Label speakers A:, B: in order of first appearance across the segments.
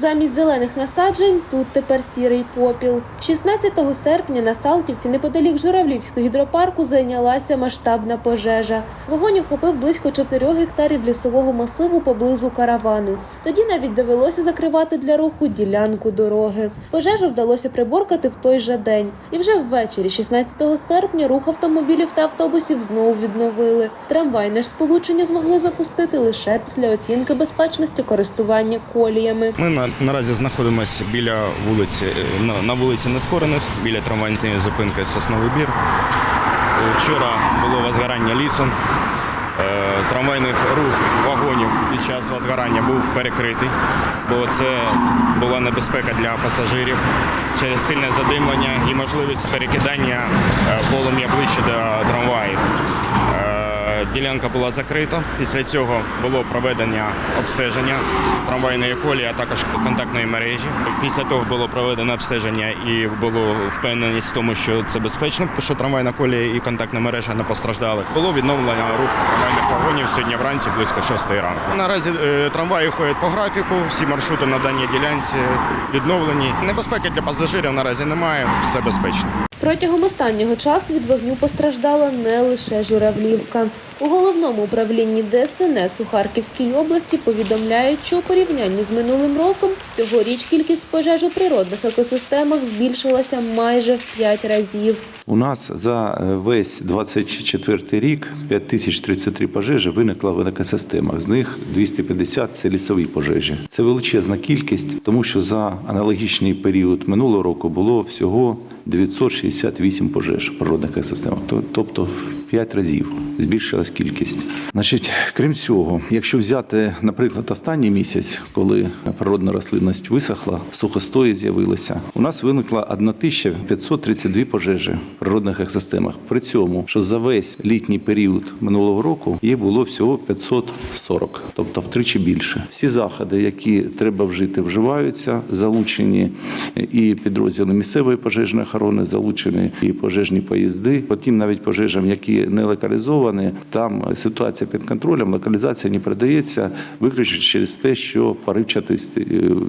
A: Замість зелених насаджень тут тепер сірий попіл. 16 серпня на Салтівці, неподалік Журавлівського гідропарку, зайнялася масштабна пожежа. Вогонь охопив близько 4 гектарів лісового масиву поблизу каравану. Тоді навіть довелося закривати для руху ділянку дороги. Пожежу вдалося приборкати в той же день. І вже ввечері, 16 серпня, рух автомобілів та автобусів знову відновили. Трамвайне ж сполучення змогли запустити лише після оцінки безпечності користування коліями.
B: Наразі знаходимося біля вулиці е, на, вулиці Нескорених, біля трамвайної зупинки Сосновий Бір. Е, Вчора було возгорання лісу. Е, Трамвайний рух вагонів під час возгорання був перекритий, бо це була небезпека для пасажирів через сильне задимлення і можливість перекидання полум'я ближче до трамваїв. Ділянка була закрита. Після цього було проведення обстеження трамвайної колії, а також контактної мережі. Після того було проведено обстеження і було впевненість в тому, що це безпечно, що трамвайна колія і контактна мережа не постраждали. Було відновлено рух трамвайних вагонів сьогодні вранці близько 6 ранку. Наразі е, трамваї ходять по графіку, всі маршрути на даній ділянці відновлені. Небезпеки для пасажирів наразі немає, все безпечно.
A: Протягом останнього часу від вогню постраждала не лише Журавлівка. У головному управлінні ДСНС у Харківській області повідомляють, що у порівнянні з минулим роком цьогоріч кількість пожеж у природних екосистемах збільшилася майже в 5 разів.
C: У нас за е, весь 24 рік 5033 пожежі виникло в екосистемах. З них 250 – це лісові пожежі. Це величезна кількість, тому що за аналогічний період минулого року було всього 968 пожеж в природних екосистемах. То- Тобто в 5 разів збільшилась кількість. Значить, крім цього, якщо взяти, наприклад, останній місяць, коли природна рослинність висохла, сухостої з'явилися, у нас виникла 1532 пожежі в природних екосистемах. При цьому, що за весь літній період минулого року їх було всього 540, тобто втричі більше. Всі заходи, які треба вжити, вживаються, залучені і підрозділи місцевої пожежної охорони, залучені і пожежні поїзди. Потім навіть пожежам, які не локалізовані, там ситуація під контролем, локалізація не передається, виключно через те, що поривчатість е,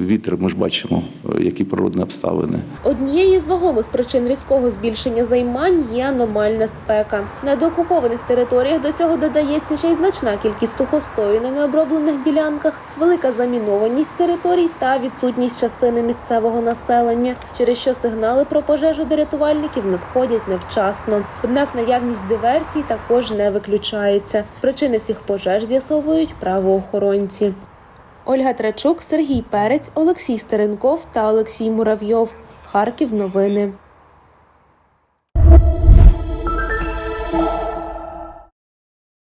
C: вітер, ми ж бачимо, е, які природні обставини.
A: Однією з вагомих причин різкого збільшення займань є аномальна спека. На деокупованих територіях до цього додається ще й значна кількість сухостою на необроблених ділянках, велика замінованість територій та відсутність частини місцевого населення, через що сигнали про пожежу до рятувальників надходять невчасно. Однак наявність диверсій також не виключається. Причини всіх пожеж з'ясовують правоохоронці. Ольга Трачук, Сергій Перець, Олексій Стеренков та Олексій Муравйов. Харків новини.